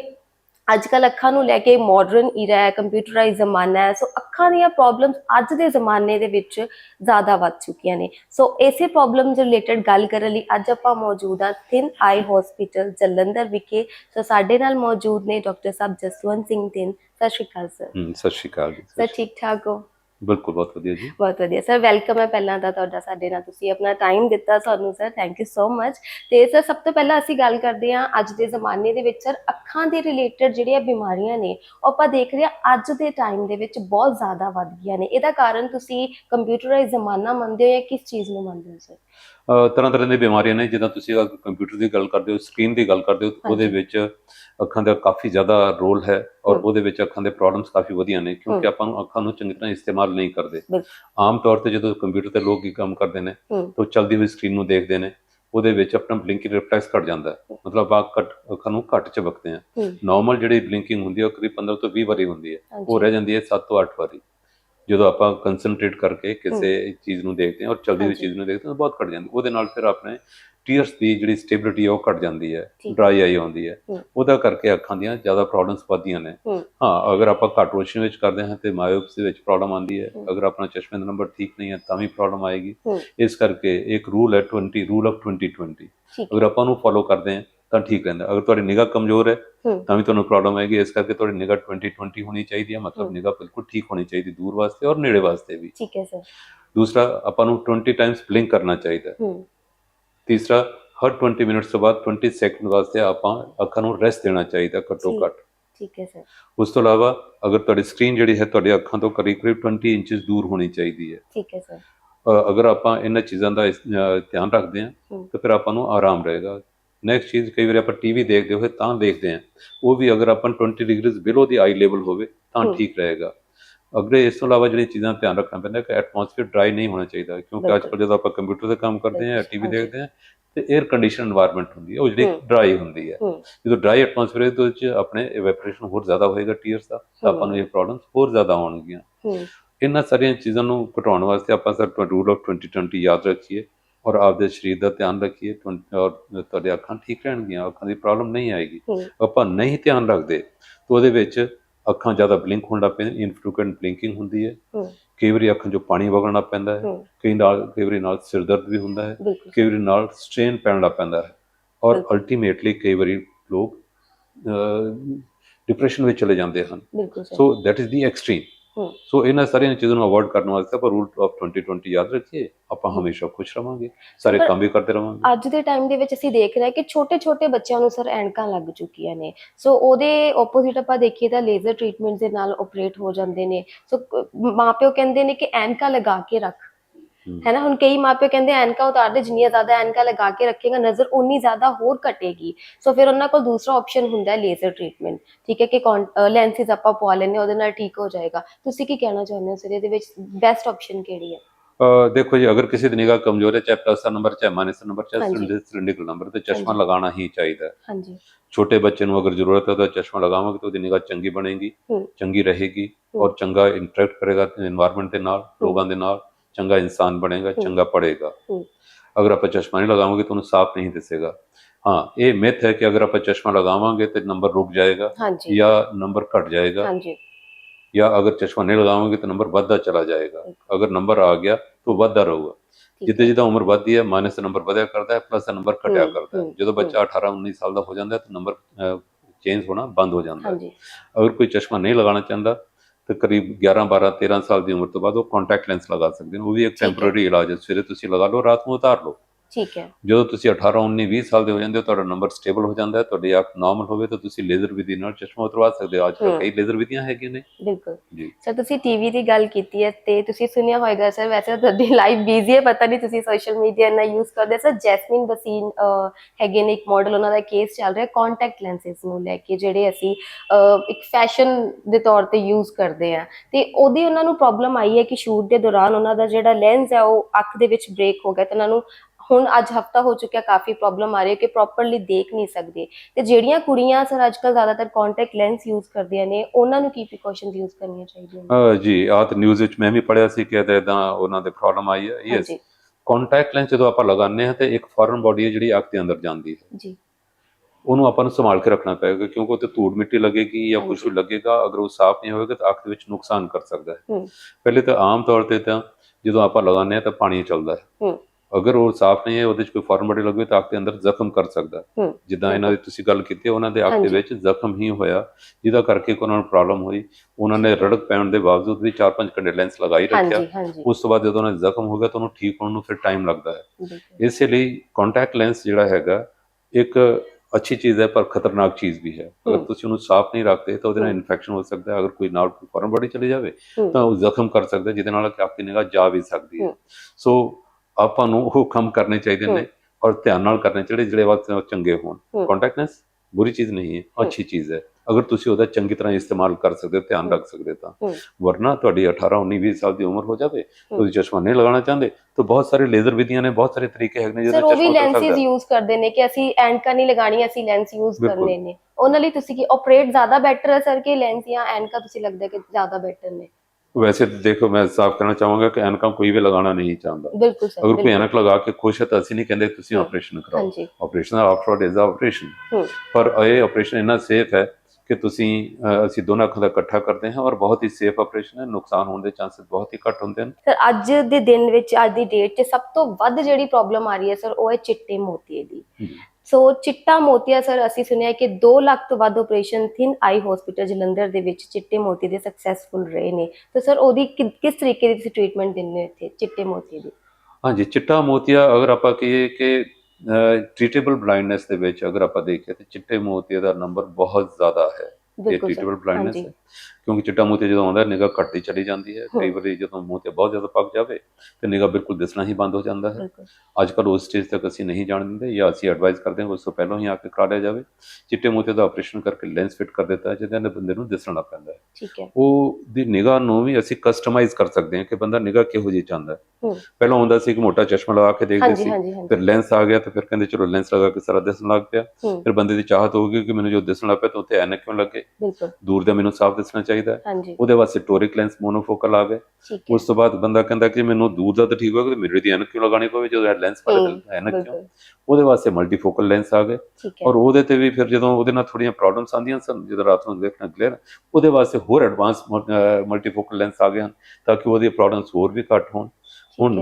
B: ਅੱਜ ਕੱਲ ਅੱਖਾਂ ਨੂੰ ਲੈ ਕੇ ਮਾਡਰਨ ਈਰਾ ਹੈ ਕੰਪਿਊਟਰਾਈਜ਼ ਜ਼ਮਾਨਾ ਹੈ ਸੋ ਅੱਖਾਂ ਦੀਆਂ ਪ੍ਰੋਬਲਮਸ ਅੱਜ ਦੇ ਜ਼ਮਾਨੇ ਦੇ ਵਿੱਚ ਜ਼ਿਆਦਾ ਵੱਧ ਚੁੱਕੀਆਂ ਨੇ। ਸੋ ਇਸੇ ਪ੍ਰੋਬਲਮ ਦੇ ਰਿਲੇਟਡ ਗੱਲ ਕਰਨ ਲਈ ਅੱਜ ਆਪਾਂ ਮੌਜੂਦ ਹਾਂ ਥਿਨ ਆਈ ਹਸਪੀਟਲ ਜਲੰਧਰ ਵਿਖੇ। ਸੋ ਸਾਡੇ ਨਾਲ ਮੌਜੂਦ ਨੇ ਡਾਕਟਰ ਸਾਹਿਬ ਜਸਵੰਤ ਸਿੰਘ ਥਿਨ ਸਤਿ ਸ਼੍ਰੀ ਅਕਾਲ ਸਰ
A: ਸਤਿ ਸ਼੍ਰੀ ਅਕਾਲ ਜੀ
B: ਸਰ ਠੀਕ ਠਾਕ ਹੋ?
A: ਬਿਲਕੁਲ ਬਹੁਤ ਵਧੀਆ ਜੀ।
B: ਬਹੁਤ ਵਧੀਆ। ਸਰ ਵੈਲਕਮ ਹੈ ਪਹਿਲਾਂ ਤਾਂ ਤੁਹਾਡਾ ਸਾਡੇ ਨਾਲ। ਤੁਸੀਂ ਆਪਣਾ ਟਾਈਮ ਦਿੱਤਾ ਸਾਨੂੰ sir thank you so much ਤੇ ਸਰ ਸਭ ਤੋਂ ਪਹਿਲਾਂ ਅਸੀਂ ਗੱਲ ਕਰਦੇ ਹਾਂ ਅੱਜ ਦੇ ਜ਼ਮਾਨੇ ਦੇ ਵਿੱਚ ਸਰ ਅੱਖਾਂ ਦੇ ਰਿਲੇਟਡ ਜਿਹੜੀਆਂ ਬਿਮਾਰੀਆਂ ਨੇ ਉਹ ਆਪਾਂ ਦੇਖ ਰਹੇ ਹਾਂ ਅੱਜ ਦੇ ਟਾਈਮ ਦੇ ਵਿੱਚ ਬਹੁਤ ਜ਼ਿਆਦਾ ਵੱਧ ਗਈਆਂ ਨੇ। ਇਹਦਾ ਕਾਰਨ ਤੁਸੀਂ ਕੰਪਿਊਟਰਾਈਜ਼ ਜ਼ਮਾਨਾ ਮੰਨਦੇ ਹੋ ਜਾਂ ਕਿਸ ਚੀਜ਼ ਨੂੰ ਮੰਨਦੇ ਹੋ ਸਰ
A: ਤਰ੍ਹਾਂ ਤਰ੍ਹਾਂ ਦੀਆਂ ਬਿਮਾਰੀਆਂ ਨੇ ਜਿੱਦਾਂ ਤੁਸੀਂ ਕੰਪਿਊਟਰ ਦੀ ਗੱਲ ਕਰਦੇ ਹੋ ਸਕਰੀਨ ਦੀ ਗੱਲ ਕਰਦੇ ਹੋ ਉਹਦੇ। ਵਿੱਚ ਅੱਖਾਂ ਦਾ ਕਾਫੀ ਜ਼ਿਆਦਾ ਰੋਲ ਹੈ ਔਰ। ਉਹਦੇ ਵਿੱਚ ਅੱਖਾਂ ਦੇ ਪ੍ਰੋਬਲਮਸ ਕਾਫੀ ਵਧੀਆ ਨੇ ਕਿਉਂਕਿ। ਆਪਾਂ ਨੂੰ ਅੱਖਾਂ ਨੂੰ ਚੰਗੀ ਤਰ੍ਹਾਂ ਇਸਤੇਮਾਲ ਨਹੀਂ ਕਰਦੇ। ਆਮ ਤੌਰ ਤੇ ਜਦੋਂ ਕੰਪਿਊਟਰ ਤੇ ਲੋਕ ਕੀ ਕੰਮ ਕਰਦੇ ਨੇ। ਤਾਂ ਚਲਦੀ ਹੋਈ ਸਕਰੀਨ ਨੂੰ ਦੇਖਦੇ ਨੇ ਉਹਦੇ ਵਿੱਚ ਆਪਣਾ ਬਲਿੰਕਿੰਗ ਰਿਫਲੈਕਸ ਘਟ ਜਾਂਦਾ ਮਤਲਬ ਆ ਘੱਟ ਅੱਖਾਂ ਨੂੰ ਘੱਟ ਝਪਕਦੇ ਆ। ਨਾਰਮਲ ਜਿਹੜੀ ਬਲਿੰਕਿੰਗ ਹੁੰਦੀ ਹੈ ਉਹ ਕਰੀਬ 15 ਤੋਂ 20 ਵਾਰੀ ਹੁੰਦੀ ਹੈ ਉਹ ਰਹਿ ਜਾਂਦੀ ਹੈ 7 ਤੋਂ 8 ਵਾਰੀ ਜਦੋਂ ਆਪਾਂ ਕਨਸੈਂਟਰੇਟ ਕਰਕੇ ਕਿਸੇ ਚੀਜ਼ ਨੂੰ ਦੇਖਦੇ ਹਾਂ ਔਰ ਚਲਦੀ ਹੋਈ। ਚੀਜ਼ ਨੂੰ ਦੇਖਦੇ ਹਾਂ ਬਹੁਤ ਘਟ ਜਾਂਦੀ ਉਹਦੇ ਨਾਲ ਫਿਰ ਆਪਣੇ ਟੀਅਰਸ ਦੀ ਜਿਹੜੀ ਸਟੇਬਿਲਿਟੀ ਹੈ ਉਹ ਘਟ ਜਾਂਦੀ ਹੈ। ਡਰਾਈ ਆਈ ਆਉਂਦੀ ਹੈ। ਉਹਦਾ ਕਰਕੇ ਅੱਖਾਂ ਦੀਆਂ ਜ਼ਿਆਦਾ ਪ੍ਰੋਬਲਮਸ ਵੱਧਦੀਆਂ ਨੇ। ਹਾਂ ਅਗਰ ਆਪਾਂ ਘੱਟ ਰੋਸ਼ਨੀ ਵਿੱਚ ਕਰਦੇ ਹਾਂ ਤੇ ਮਾਇਓਪਸ ਦੇ ਵਿੱਚ ਪ੍ਰੋਬਲਮ ਆਉਂਦੀ ਹੈ। ਅਗਰ ਆਪਣਾ ਚਸ਼ਮੇ ਦਾ ਨੰਬਰ ਠੀਕ ਨਹੀਂ ਹੈ ਤਾਂ ਵੀ ਪ੍ਰੋਬਲਮ ਆਏਗੀ। ਇਸ ਕਰਕੇ ਇੱਕ ਰੂਲ ਹੈ 20 ਰੂਲ ਆਫ 2020
B: ਠੀਕ
A: ਅਗਰ ਆਪਾਂ ਨੂੰ ਫੋਲੋ ਕਰਦੇ ਹਾਂ ਤਾਂ ਠੀਕ ਰਹਿੰਦਾ। ਅਗਰ ਤੁਹਾਡੀ ਨਿਗਾਹ ਕਮਜ਼ੋਰ ਹੈ। ਤਾਂ ਵੀ ਤੁਹਾਨੂੰ ਪ੍ਰੋਬਲਮ ਆਏਗੀ ਇਸ ਕਰਕੇ ਤੁਹਾਡੀ ਨਿਗਾਹ 20 20 ਹੋਣੀ ਚਾਹੀਦੀ ਹੈ। ਮਤਲਬ। ਨਿਗਾਹ ਬਿਲਕੁਲ ਠੀਕ ਹੋਣੀ ਚਾਹੀਦੀ ਦੂਰ ਵਾਸਤੇ ਔਰ ਨੇੜੇ ਵਾਸਤੇ ਵੀ।
B: ਠੀਕ ਹੈ ਸਰ।
A: ਦੂਸਰਾ ਆਪਾਂ ਨੂੰ 20 ਟਾਈਮਸ ਬਲਿੰਕ ਕਰਨਾ ਚਾਹੀਦਾ ਤੀਸਰਾ ਹਰ 20 ਮਿੰਟਸ ਤੋਂ ਬਾਅਦ 20 ਸੈਕਿੰਡ ਵਾਸਤੇ ਆਪਾਂ ਅੱਖਾਂ ਨੂੰ ਰੈਸਟ ਦੇਣਾ ਚਾਹੀਦਾ ਘੱਟੋ। ਘੱਟ।
B: ਠੀਕ ਹੈ ਸਰ।
A: ਉਸ ਤੋਂ ਇਲਾਵਾ ਅਗਰ ਤੁਹਾਡੀ ਸਕਰੀਨ ਜਿਹੜੀ ਹੈ ਤੁਹਾਡੀ ਅੱਖਾਂ ਤੋਂ ਕਰੀਬ ਕਰੀਬ 20 ਇੰਚਸ ਦੂਰ ਹੋਣੀ ਚਾਹੀਦੀ ਹੈ।
B: ਠੀਕ ਹੈ ਸਰ।
A: ਅਗਰ ਆਪਾਂ ਇਹਨਾਂ ਚੀਜ਼ਾਂ ਦਾ ਧਿਆਨ ਰੱਖਦੇ ਹਾਂ। ਤਾਂ ਫਿਰ ਆਪਾਂ ਨੂੰ ਆਰਾਮ ਰਹੇਗਾ। ਨੈਕਸਟ ਚੀਜ਼ ਕਈ ਵਾਰ ਆਪਾਂ ਟੀਵੀ ਦੇਖਦੇ ਹੋਏ ਤਾਂ ਦੇਖਦੇ ਆ ਉਹ ਵੀ ਅਗਰ ਆਪਾਂ 20 ਡਿਗਰੀਜ਼ ਬਿਲੋ ਦੀ ਆਈ ਲੈਵਲ ਹੋਵੇ ਤਾਂ ਠੀਕ ਰਹੇਗਾ। ਅਗਰੇ ਇਸ ਤੋਂ ਇਲਾਵਾ ਜਿਹੜੀਆਂ ਚੀਜ਼ਾਂ ਧਿਆਨ ਰੱਖਣਾ ਪੈਂਦਾ ਕਿ ਐਟਮੋਸਫੇਅਰ ਡਰਾਈ ਨਹੀਂ ਹੋਣਾ ਚਾਹੀਦਾ ਕਿਉਂਕਿ ਅੱਜ ਕੱਲ੍ਹ ਜਦੋਂ ਆਪਾਂ ਕੰਪਿਊਟਰ ਤੇ ਕੰਮ ਕਰਦੇ
B: ਆ
A: ਟੀਵੀ ਦੇਖਦੇ ਆ ਤੇ 에ਅਰ ਕੰਡੀਸ਼ਨ এনवायरमेंट ਹੁੰਦੀ ਹੈ ਉਹ ਜਿਹੜੀ ਡਰਾਈ ਹੁੰਦੀ ਹੈ। ਜਦੋਂ ਡਰਾਈ ਐਟਮੋਸਫੇਅਰ ਦੇ ਵਿੱਚ ਆਪਣੇ ਇਵੈਪੋਰੇਸ਼ਨ ਹੋਰ ਜ਼ਿਆਦਾ ਹੋਏਗਾ ਟੀਅਰਸ ਦਾ ਤਾਂ ਆਪਾਂ ਨੂੰ ਇਹ ਪ੍ਰੋਬਲਮਸ ਹੋਰ ਜ਼ਿਆਦਾ ਆਉਣਗੀਆਂ। ਇਹਨਾਂ ਸਾਰੀਆਂ ਚੀਜ਼ਾਂ ਨੂੰ ਘਟਾਉਣ ਵਾਸਤੇ ਆਪਾਂ ਸਰ 2020 ਯਾਦ ਰੱਖੀਏ। ਔਰ ਆਪਦੇ ਸਰੀਰ ਦਾ ਧਿਆਨ ਰੱਖੀਏ ਔਰ ਤੁਹਾਡੇ ਅੱਖਾਂ ਠੀਕ ਰਹਿਣਗੀਆਂ ਅੱਖਾਂ ਦੀ ਪ੍ਰੋਬਲਮ ਨਹੀਂ ਆਏਗੀ। ਆਪਾਂ ਨਹੀਂ ਧਿਆਨ ਰੱਖਦੇ ਤਾਂ ਉਹਦੇ ਵਿੱਚ ਅੱਖਾਂ ਜ਼ਿਆਦਾ ਬਲਿੰਕ ਹੋਣ ਲੱਗ ਪੈਂਦੀਆਂ ਇਨਫ੍ਰੀਕੁਐਂਟ ਬਲਿੰਕਿੰਗ ਹੁੰਦੀ ਹੈ। ਕਈ ਵਾਰੀ ਅੱਖਾਂ 'ਚੋਂ ਪਾਣੀ ਵਗਣਾ ਪੈਂਦਾ ਹੈ। ਕਈ ਨਾਲ ਕਈ ਵਾਰੀ ਨਾਲ ਸਿਰ ਦਰਦ ਵੀ ਹੁੰਦਾ ਹੈ। ਕਈ ਵਾਰੀ ਨਾਲ ਸਟ੍ਰੇਨ ਪੈਣ ਲੱਗ ਪੈਂਦਾ ਹੈ। ਔਰ। ਅਲਟੀਮੇਟਲੀ ਕਈ ਵਾਰੀ ਲੋਕ ਡਿਪਰੈਸ਼ਨ ਵਿੱਚ ਚਲੇ ਜਾਂਦੇ ਹਨ। So that is the extreme so ਇਹਨਾਂ ਸਾਰੀਆਂ ਚੀਜ਼ਾਂ ਨੂੰ ਅਵੋਇਡ ਕਰਨ ਵਾਸਤੇ ਆਪਾਂ ਰੂਲ ਆਫ 2020 ਯਾਦ ਰੱਖੀਏ। ਆਪਾਂ ਹਮੇਸ਼ਾ ਖੁਸ਼ ਰਵਾਂਗੇ ਸਾਰੇ ਕੰਮ ਵੀ ਕਰਦੇ ਰਵਾਂਗੇ।
B: ਅੱਜ ਦੇ ਟਾਈਮ ਦੇ ਵਿੱਚ ਅਸੀਂ ਦੇਖ ਰਹੇ ਕਿ ਛੋਟੇ ਛੋਟੇ ਬੱਚਿਆਂ ਨੂੰ ਸਰ ਐਨਕਾਂ ਲੱਗ ਚੁੱਕੀਆਂ ਨੇ। ਸੋ ਉਹਦੇ ਆਪੋਜ਼ਿਟ ਆਪਾਂ ਦੇਖੀਏ ਤਾਂ ਲੇਜ਼ਰ ਟ੍ਰੀਟਮੈਂਟ ਦੇ ਨਾਲ ਆਪਰੇਟ ਹੋ ਜਾਂਦੇ ਨੇ। ਸੋ ਮਾਪਿਓ ਕਹਿੰਦੇ ਨੇ ਕਿ ਐਨਕਾਂ ਲਗਾ ਕੇ ਰੱਖ।
A: ਹੈ।
B: ਨਾ? ਹੁਣ ਕਈ ਮਾਪੇ ਕਹਿੰਦੇ ਐਨਕਾ ਉਤਾਰਦੇ ਜਿੰਨੀਆਂ ਜ਼ਿਆਦਾ ਐਨਕਾ ਲਗਾ ਕੇ ਰੱਖੇਗਾ ਨਜ਼ਰ ਉਨੀ ਜ਼ਿਆਦਾ ਹੋਰ ਘਟੇਗੀ। ਸੋ ਫਿਰ ਉਹਨਾਂ ਕੋਲ ਦੂਸਰਾ ਆਪਸ਼ਨ ਹੁੰਦਾ ਹੈ ਲੇਜ਼ਰ ਟ੍ਰੀਟਮੈਂਟ ਠੀਕ ਹੈ ਕਿ ਲੈਂਸਿਸ ਆਪਾਂ ਪਵਾ ਲੈਨੇ ਉਹਦੇ ਨਾਲ ਠੀਕ ਹੋ ਜਾਏਗਾ। ਤੁਸੀਂ ਕੀ ਕਹਿਣਾ ਚਾਹੁੰਦੇ ਹੋ ਸਰ? ਇਹਦੇ ਵਿੱਚ ਬੈਸਟ ਆਪਸ਼ਨ ਕਿਹੜੀ ਹੈ?
A: ਦੇਖੋ ਜੀ ਅਗਰ ਕਿਸੇ ਦੀ ਨਿਗਾਹ ਕਮਜ਼ੋਰ ਹੈ ਚਾਹੇ ਪਲੱਸ ਨੰਬਰ ਚਾਹੇ ਮਾਈਨਸ ਨੰਬਰ ਚਾਹੇ ਸਿਲੰਡਰਿਕਲ ਨੰਬਰ ਤੇ ਚਸ਼ਮਾ ਲਗਾਉਣਾ ਹੀ ਚਾਹੀਦਾ
B: ਹਾਂਜੀ।
A: ਛੋਟੇ ਬੱਚੇ ਨੂੰ ਅਗਰ ਜ਼ਰੂਰਤ ਹੈ ਤਾਂ ਚਸ਼ਮਾ ਲਗਾਵਾਂਗੇ ਤਾਂ ਉਹਦੀ ਨਿਗਾਹ ਚੰਗੀ ਬਣੇਗੀ ਚੰਗੀ ਰਹੇਗੀ ਔਰ ਚੰਗਾ ਇੰਟਰੈਕਟ ਕਰੇਗਾ এনवायरमेंट ਦੇ ਨਾਲ ਲੋਕਾਂ ਦੇ ਨਾਲ। ਚੰਗਾ ਇਨਸਾਨ ਬਣੇਗਾ। ਚੰਗਾ ਪੜ੍ਹੇਗਾ। ਅਗਰ ਆਪਾਂ ਚਸ਼ਮਾ ਨਹੀਂ ਲਗਾਵਾਂਗੇ ਤਾਂ ਉਹਨੂੰ ਸਾਫ਼ ਨਹੀਂ ਦਿਸੇਗਾ। ਹਾਂ ਇਹ ਮਿਥ ਹੈ ਕਿ ਅਗਰ ਆਪਾਂ ਚਸ਼ਮਾ ਲਗਾਵਾਂਗੇ ਤੇ ਨੰਬਰ ਰੁਕ ਜਾਏਗਾ ਜਾਂ ਨੰਬਰ ਘਟ ਜਾਏਗਾ।
B: ਹਾਂਜੀ।
A: ਜਾਂ ਅਗਰ ਚਸ਼ਮਾ ਨਹੀਂ ਲਗਾਵਾਂਗੇ ਤਾਂ ਨੰਬਰ ਵੱਧਦਾ ਚਲਾ ਜਾਏਗਾ। ਅਗਰ ਨੰਬਰ ਆ ਗਿਆ ਤਾਂ ਵੱਧਦਾ ਰਹੂਗਾ। ਜਿੱਦਾਂ। ਜਿੱਦਾਂ ਉਮਰ ਵੱਧਦੀ ਹੈ ਮਾਈਨਸ ਦਾ ਨੰਬਰ ਵਧਿਆ ਕਰਦਾ ਹੈ ਪਲੱਸ ਦਾ ਨੰਬਰ ਘਟਿਆ ਕਰਦਾ ਹੈ। ਜਦੋਂ ਬੱਚਾ 18 19 ਸਾਲ ਦਾ ਹੋ ਜਾਂਦਾ ਹੈ ਤਾਂ ਨੰਬਰ ਚੇਂਜ ਹੋਣਾ ਬੰਦ ਹੋ ਜਾਂਦਾ ਹੈ।
B: ਹਾਂਜੀ।
A: ਅਗਰ ਕੋਈ ਚਸ਼ਮਾ ਨਹੀਂ ਲਗਾਉਣਾ ਚਾਹੁੰਦਾ ਤਾਂ ਕਰੀਬ 11 12 13 ਸਾਲ ਦੀ ਉਮਰ ਤੋਂ ਬਾਅਦ ਉਹ ਕੰਟੈਕਟ ਲੈਂਸ ਲਗਾ ਸਕਦੇ ਨੇ। ਉਹ ਵੀ ਇੱਕ। ਟੈਂਪਰੇਰੀ ਇਲਾਜ ਹੈ। ਸਵੇਰੇ ਤੁਸੀਂ ਲਗਾ ਲਓ ਰਾਤ ਨੂੰ ਉਤਾਰ ਲਓ।
B: ਠੀਕ ਹੈ।
A: ਜਦੋਂ ਤੁਸੀਂ 18 19 20 ਸਾਲ ਦੇ ਹੋ ਜਾਂਦੇ ਹੋ ਤੁਹਾਡਾ ਨੰਬਰ ਸਟੇਬਲ ਹੋ ਜਾਂਦਾ ਹੈ ਤੁਹਾਡੀ ਅੱਖ ਨਾਰਮਲ ਹੋਵੇ ਤਾਂ ਤੁਸੀਂ ਲੇਜ਼ਰ ਵਿਧੀ ਨਾਲ ਚਸ਼ਮਾ ਉਤਰਵਾ ਸਕਦੇ ਹੋ। ਅੱਜ ਕੱਲ੍ਹ। ਕਈ ਲੇਜ਼ਰ ਵਿਧੀਆਂ ਹੈਗੀਆਂ ਨੇ।
B: ਬਿਲਕੁਲ।
A: ਜੀ।
B: ਸਰ ਤੁਸੀਂ ਟੀਵੀ ਦੀ ਗੱਲ ਕੀਤੀ ਹੈ ਤੇ ਤੁਸੀਂ ਸੁਣਿਆ ਹੋਵੇਗਾ ਸਰ ਵੈਸੇ ਤੁਹਾਡੀ ਲਾਈਫ ਬੀਜ਼ੀ ਹੈ ਪਤਾ ਨਹੀਂ ਤੁਸੀਂ ਸੋਸ਼ਲ ਮੀਡੀਆ ਨਾ ਯੂਜ਼ ਕਰਦੇ ਸਰ ਜੈਸਮਿਨ ਬਸੀਨ ਹੈਗੇ ਨੇ ਇੱਕ ਮਾਡਲ ਉਹਨਾਂ ਦਾ ਕੇਸ ਚੱਲ ਰਿਹਾ ਕੰਟੈਕਟ ਲੈਂਸਸ ਨੂੰ ਲੈ ਕੇ ਜਿਹੜੇ ਅਸੀਂ ਇੱਕ ਫੈਸ਼ਨ ਦੇ ਤੌਰ ਤੇ ਯੂਜ਼ ਕਰਦੇ ਆ ਤੇ ਉਹਦੀ ਉਹਨਾਂ ਨੂੰ ਪ੍ਰੋਬਲਮ ਆਈ ਹੈ ਕਿ ਸ਼ੂਟ ਦੇ ਦੌਰਾਨ ਉਹਨਾਂ ਦਾ ਜਿਹੜਾ ਲੈਂਸ ਹੈ ਉਹ ਅੱਖ ਦੇ ਵਿੱਚ ਬ੍ਰੇਕ ਹੋ ਗਿਆ ਤੇ ਉਹਨਾਂ ਨੂੰ ਹੁਣ ਅੱਜ ਹਫਤਾ ਹੋ ਚੁੱਕਿਆ ਕਾਫੀ ਪ੍ਰੋਬਲਮ ਆ ਰਹੀ ਹੈ ਕਿ ਪ੍ਰੋਪਰਲੀ ਦੇਖ ਨਹੀਂ ਸਕਦੇ। ਤੇ ਜਿਹੜੀਆਂ ਕੁੜੀਆਂ ਸਰ ਅੱਜਕੱਲ ਜ਼ਿਆਦਾਤਰ ਕੰਟੈਕਟ ਲੈਂਸ ਯੂਜ਼ ਕਰਦੀਆਂ ਨੇ ਉਹਨਾਂ ਨੂੰ ਕੀ ਪ੍ਰੀਕਾਸ਼ਨਸ ਯੂਜ਼ ਕਰਨੀਆਂ ਚਾਹੀਦੀਆਂ
A: ਜੀ ਆਹ ਤਾਂ ਨਿਊਜ਼ ਵਿੱਚ ਮੈਂ ਵੀ ਪੜਿਆ ਸੀ ਕਿ ਇਦਾਂ ਉਹਨਾਂ ਦੇ ਪ੍ਰੋਬਲਮ ਆਈ ਹੈ। ਯੈਸ ਕੰਟੈਕਟ ਲੈਂਸ ਜਦੋਂ ਆਪਾਂ ਲਗਾਉਂਦੇ ਹਾਂ ਤੇ ਇੱਕ ਫੋਰਨ ਬੋਡੀ ਹੈ ਜਿਹੜੀ ਅੱਖ ਦੇ ਅੰਦਰ ਜਾਂਦੀ ਹੈ।
B: ਜੀ।
A: ਉਹਨੂੰ ਆਪਾਂ ਨੂੰ ਸੰਭਾਲ ਕੇ ਰੱਖਣਾ ਪਏਗਾ ਕਿਉਂਕਿ ਉੱਤੇ ਧੂੜ ਮਿੱਟੀ ਲੱਗੇਗੀ ਜਾਂ ਕੁਝ। ਵੀ ਲੱਗੇਗਾ ਅਗਰ ਉਹ ਸਾਫ਼ ਨਹੀਂ ਹੋਵੇਗਾ ਤਾਂ ਅੱਖ ਦੇ ਵਿੱਚ ਨੁਕਸਾਨ ਕਰ ਸਕਦਾ ਹੈ। ਪਹਿਲੇ ਤਾਂ ਆਮ ਤੌਰ ਤੇ ਤਾਂ ਜਦੋਂ ਆਪਾਂ ਲਗਾਉਂਦੇ ਹਾਂ ਤਾਂ ਪਾਣੀ ਚੱਲਦਾ ਹੂੰ। ਅਗਰ ਉਹ ਸਾਫ਼ ਨਹੀਂ ਹੈ ਉਹਦੇ 'ਚ ਕੋਈ ਫੋਰਨ ਲੱਗੇ ਤਾਂ ਅੱਖ ਦੇ ਅੰਦਰ ਜ਼ਖਮ ਕਰ ਸਕਦਾ ਜਿੱਦਾਂ ਇਹਨਾਂ ਦੀ ਤੁਸੀਂ ਗੱਲ ਕੀਤੀ ਉਹਨਾਂ ਦੇ ਅੱਖ ਦੇ। ਵਿੱਚ ਜ਼ਖਮ ਹੀ ਹੋਇਆ ਜਿਹਦਾ ਕਰਕੇ ਉਹਨਾਂ ਨੂੰ ਪ੍ਰੋਬਲਮ ਹੋਈ ਉਹਨਾਂ ਨੇ ਰੜਕ ਪੈਣ ਦੇ ਬਾਵਜੂਦ ਵੀ 4-5 ਘੰਟੇ ਲੈਂਸ ਲਗਾਈ ਰੱਖਿਆ ਉਸ ਤੋਂ ਬਾਅਦ ਜਦੋਂ ਉਹਨਾਂ ਦਾ ਜ਼ਖਮ ਹੋ ਗਿਆ ਤਾਂ ਉਹਨੂੰ ਠੀਕ ਹੋਣ ਨੂੰ ਫਿਰ ਟਾਈਮ ਲੱਗਦਾ ਹੈ ਇਸੇ ਲਈ ਕੰਟੈਕਟ ਲੈਂਸ ਜਿਹੜਾ ਹੈਗਾ ਇੱਕ ਅੱਛੀ ਚੀਜ਼ ਹੈ ਪਰ ਖਤਰਨਾਕ ਚੀਜ਼ ਵੀ ਹੈ ਅਗਰ। ਤੁਸੀਂ ਉਹਨੂੰ ਸਾਫ਼ ਨਹੀਂ ਰੱਖਦੇ ਤਾਂ ਉਹਦੇ ਨਾਲ। ਇਨਫੈਕਸ਼ਨ ਹੋ ਸਕਦਾ ਹੈ ਅਗਰ ਕੋਈ ਨਾਲ ਕੋਈ ਫੋਰਨ ਬੋਡੀ ਚਲੀ ਜਾਵੇ। ਤਾਂ ਉਹ ਜ਼ਖਮ ਕਰ ਸਕਦਾ ਜਿਹਦੇ ਨਾਲ ਕਿ ਆਪਕੀ ਨਿਗਾਹ ਜਾ ਵੀ ਸਕਦੀ ਹੂੰ। ਸੋ ਆਪਾਂ ਨੂੰ ਉਹ ਕੰਮ ਕਰਨੇ ਚਾਹੀਦੇ ਨੇ। ਔਰ ਧਿਆਨ ਨਾਲ ਕਰਨੇ ਚਾਹੀਦੇ ਜਿਹੜੇ ਵਾਸਤੇ ਚੰਗੇ ਹੋਣ। ਕੰਟੈਕਟ ਲੈਂਸ ਬੁਰੀ ਚੀਜ਼ ਨਹੀਂ ਹੈ ਅੱਛੀ ਚੀਜ਼ ਹੈ ਅਗਰ ਤੁਸੀਂ ਉਹਦਾ ਚੰਗੀ ਤਰ੍ਹਾਂ ਇਸਤੇਮਾਲ ਕਰ ਸਕਦੇ ਹੋ ਧਿਆਨ। ਰੱਖ ਸਕਦੇ ਤਾਂ। ਵਰਨਾ ਤੁਹਾਡੀ 18 19 20 ਸਾਲ ਦੀ ਉਮਰ ਹੋ ਜਾਵੇ। ਤੁਸੀਂ ਚਸ਼ਮਾ ਨਹੀਂ ਲਗਾਉਣਾ ਚਾਹੁੰਦੇ ਤਾਂ ਬਹੁਤ ਸਾਰੇ ਲੇਜ਼ਰ ਵਿਧੀਆਂ ਨੇ ਬਹੁਤ ਸਾਰੇ ਤਰੀਕੇ ਹੈਗੇ ਨੇ
B: ਸਰ ਉਹ ਵੀ
A: ਚਸ਼ਮਾ ਉਤਰ ਸਕਦਾ
B: ਲੈਂਸਿਸ
A: ਹੈ।
B: ਯੂਜ਼ ਕਰਦੇ ਨੇ ਕਿ ਅਸੀਂ ਐਨਕਾਂ ਨਹੀਂ ਲਗਾਣੀ ਅਸੀਂ ਲੈਂਸ ਯੂਜ਼। ਕਰਨੇ ਨੇ ਉਹਨਾਂ ਲਈ ਤੁਸੀਂ ਕੀ ਆਪਰੇਟ ਜ਼ਿਆਦਾ ਬੈਟਰ ਹੈ ਸਰ ਕਿ ਲੈਂਸ ਜਾਂ ਐਨਕਾਂ ਤੁਸੀਂ ਲੱਗਦਾ ਕਿ ਜ਼ਿਆਦਾ ਬੈਟਰ ਨੇ
A: ਵੈਸੇ ਤਾਂ ਦੇਖੋ ਮੈਂ ਸਾਫ਼ ਕਹਿਣਾ ਚਾਹਾਂਗਾ ਕਿ ਐਨਕਾਂ ਕੋਈ ਵੀ ਲਗਾਉਣਾ ਨਹੀਂ ਚਾਹੁੰਦਾ।
B: ਬਿਲਕੁਲ ਸਰ
A: ਅਗਰ ਕੋਈ ਐਨਕ ਲਗਾ ਕੇ ਖੁਸ਼ ਹੈ ਤਾਂ ਅਸੀਂ ਨਹੀਂ ਕਹਿੰਦੇ ਤੁਸੀਂ। ਆਪਰੇਸ਼ਨ ਕਰਾਓ। Operation after all is operation. ਪਰ ਇਹ ਆਪਰੇਸ਼ਨ ਇੰਨਾ ਸੇਫ ਹੈ ਕਿ ਤੁਸੀਂ ਅਸੀਂ ਦੋਨਾਂ ਅੱਖਾਂ ਦਾ ਇਕੱਠਾ ਕਰਦੇ ਹਾਂ ਔਰ ਬਹੁਤ ਹੀ ਸੇਫ ਆਪਰੇਸ਼ਨ ਹੈ। ਨੁਕਸਾਨ ਹੋਣ ਦੇ ਚਾਂਸਸ ਬਹੁਤ ਹੀ ਘੱਟ ਹੁੰਦੇ ਹਨ।
B: ਸਰ ਅੱਜ ਦੇ ਦਿਨ ਵਿੱਚ ਅੱਜ ਦੀ ਡੇਟ 'ਚ ਸਭ ਤੋਂ ਵੱਧ ਜਿਹੜੀ ਪ੍ਰੋਬਲਮ ਆ ਰਹੀ ਹੈ ਸਰ ਉਹ ਹੈ ਚਿੱਟੇ ਮੋਤੀਏ ਦੀ। ਸੋ ਚਿੱਟਾ ਮੋਤੀਆ ਸਰ ਅਸੀਂ ਸੁਣਿਆ ਕਿ 2 ਲੱਖ ਤੋਂ ਵੱਧ operation Thind eye hospital Jalandhar ਦੇ ਵਿੱਚ ਚਿੱਟੇ ਮੋਤੀ ਦੇ ਸਕਸੈਸਫੁਲ ਰਹੇ ਨੇ। ਤਾਂ ਸਰ ਉਹਦੀ ਕਿਸ ਤਰੀਕੇ ਦੀ ਤੁਸੀਂ ਟ੍ਰੀਟਮੈਂਟ ਦਿੰਦੇ ਹੋ ਇੱਥੇ ਚਿੱਟੇ ਮੋਤੀ ਦੀ?
A: ਹਾਂਜੀ, ਚਿੱਟਾ ਮੋਤੀਆ ਅਗਰ ਆਪਾਂ ਕਹੀਏ ਕਿ ਟ੍ਰੀਟੇਬਲ ਬਲਾਈਂਡਨੈਸ ਦੇ ਵਿੱਚ ਅਗਰ ਆਪਾਂ ਦੇਖੀਏ ਤਾਂ ਚਿੱਟੇ ਮੋਤੀਆ ਦਾ ਨੰਬਰ ਬਹੁਤ ਜ਼ਿਆਦਾ ਹੈ। ਇਹ ਟ੍ਰੀਟੇਬਲ ਬਲਾਈਂਡਨੈਸ। ਹੈ। ਕਿਉਂਕਿ ਚਿੱਟਾ ਮੋਤੀਆ ਜਦੋਂ ਆਉਂਦਾ ਨਿਗਾਹ ਘਟਦੀ ਚਲੀ ਜਾਂਦੀ ਹੈ। ਕਈ। ਵਾਰੀ ਜਦੋਂ ਮੋਤੀਆ ਬਹੁਤ ਜ਼ਿਆਦਾ ਪੱਕ ਜਾਵੇ ਤੇ ਨਿਗਾਹ ਬਿਲਕੁਲ ਦਿਸਣਾ ਹੀ ਬੰਦ ਹੋ ਜਾਂਦਾ ਹੈ। ਅੱਜ ਕੱਲ੍ਹ ਉਸ ਸਟੇਜ ਤੱਕ ਅਸੀਂ ਨਹੀਂ ਜਾਣ ਦਿੰਦੇ ਜਾਂ ਅਸੀਂ ਐਡਵਾਈਸ ਕਰਦੇ ਹਾਂ ਉਸ ਤੋਂ ਪਹਿਲਾਂ ਹੀ ਆ ਕੇ ਕਰਾ ਲਿਆ ਜਾਵੇ। ਚਿੱਟੇ ਮੋਤੀਆ ਦਾ ਆਪਰੇਸ਼ਨ ਕਰਕੇ ਲੈਂਸ ਫਿਟ ਕਰ ਦਿੱਤਾ ਜਿਹਦੇ ਨਾਲ ਬੰਦੇ ਨੂੰ ਦਿਸਣ ਲੱਗ ਪੈਂਦਾ ਹੈ।
B: ਠੀਕ ਹੈ।
A: ਉਹ ਦੀ ਨਿਗਾਹ ਨੂੰ ਵੀ ਅਸੀਂ ਕਸਟਮਾਈਜ਼ ਕਰ ਸਕਦੇ ਹਾਂ ਕਿ ਬੰਦਾ ਨਿਗਾਹ ਕਿਹੋ ਜਿਹੀ ਚਾਹੁੰਦਾ ਹੈ। ਪਹਿਲਾਂ ਹੁੰਦਾ ਸੀ ਕਿ ਮੋਟਾ ਚਸ਼ਮਾ ਲਗਾ ਕੇ ਦੇਖਦੇ ਸੀ ਫਿਰ ਲੈਂਸ ਆ ਗਿਆ ਤਾਂ ਫਿਰ ਕਹਿੰਦੇ ਚਲੋ ਲੈਂਸ ਲਗਾ ਕੇ ਸਾਰਾ ਦਿਸਣ ਲੱਗ ਪਿਆ। ਫਿਰ ਬੰਦੇ ਦੀ ਚਾਹਤ ਹੋ ਗਈ ਕਿ ਮੈਨੂੰ ਜੋ ਦਿਸਣ ਲੱਗ ਪਿਆ ਤਾਂ ਉੱਥੇ ਐਨਕ ਕਿਉਂ ਲੱਗੇ?
B: ਬਿਲਕੁਲ।
A: ਦੂਰ ਦਾ ਮੈਨੂੰ ਸਾਫ਼ ਦਿਸਣਾ ਚਾਹੀਦਾ ਹੈ। ਉਹਦੇ ਵਾਸਤੇ ਟੋਰਿਕ ਲੈਂਸ ਮੋਨੋਫੋਕਲ ਆਵੇ। ਉਸ ਤੋਂ ਬਾਅਦ ਬੰਦਾ ਕਹਿੰਦਾ ਕਿ ਮੈਨੂੰ ਦੂਰ ਦਾ ਤਾਂ ਠੀਕ ਹੋਇਆ ਕਿ ਮੇਰੇ ਦੀ ਐਨਕ ਕਿਉਂ ਲਗਾਣੀ ਪਵੇ? ਜਦੋਂ ਲੈਂਸ ਪਾ
B: ਹਮ,
A: ਐਨਕ ਕਿਉਂ? ਉਹਦੇ ਵਾਸਤੇ ਮਲਟੀਫੋਕਲ ਲੈਂਸ ਆ ਗਏ ਔਰ ਉਹਦੇ ਤੇ ਵੀ ਫਿਰ ਜਦੋਂ ਉਹਦੇ ਨਾਲ ਥੋੜੀਆਂ ਪ੍ਰੋਬਲਮਸ ਆਉਂਦੀਆਂ ਸਨ ਜਦੋਂ ਰਾਤ ਨੂੰ ਦੇਖਣਾ ਕਲੀਅਰ ਉਹਦੇ ਵਾਸਤੇ ਹੋਰ ਐਡਵਾਂਸ ਮਲਟੀਫੋਕਲ ਲੈਂਸ ਆ ਗਏ ਹਨ ਤਾਂ ਕਿ ਉਹਦੀ ਪ੍ਰੋਬਲਮਸ ਹੋਰ ਵੀ ਘੱਟ ਹੋਣ। ਹੁਣ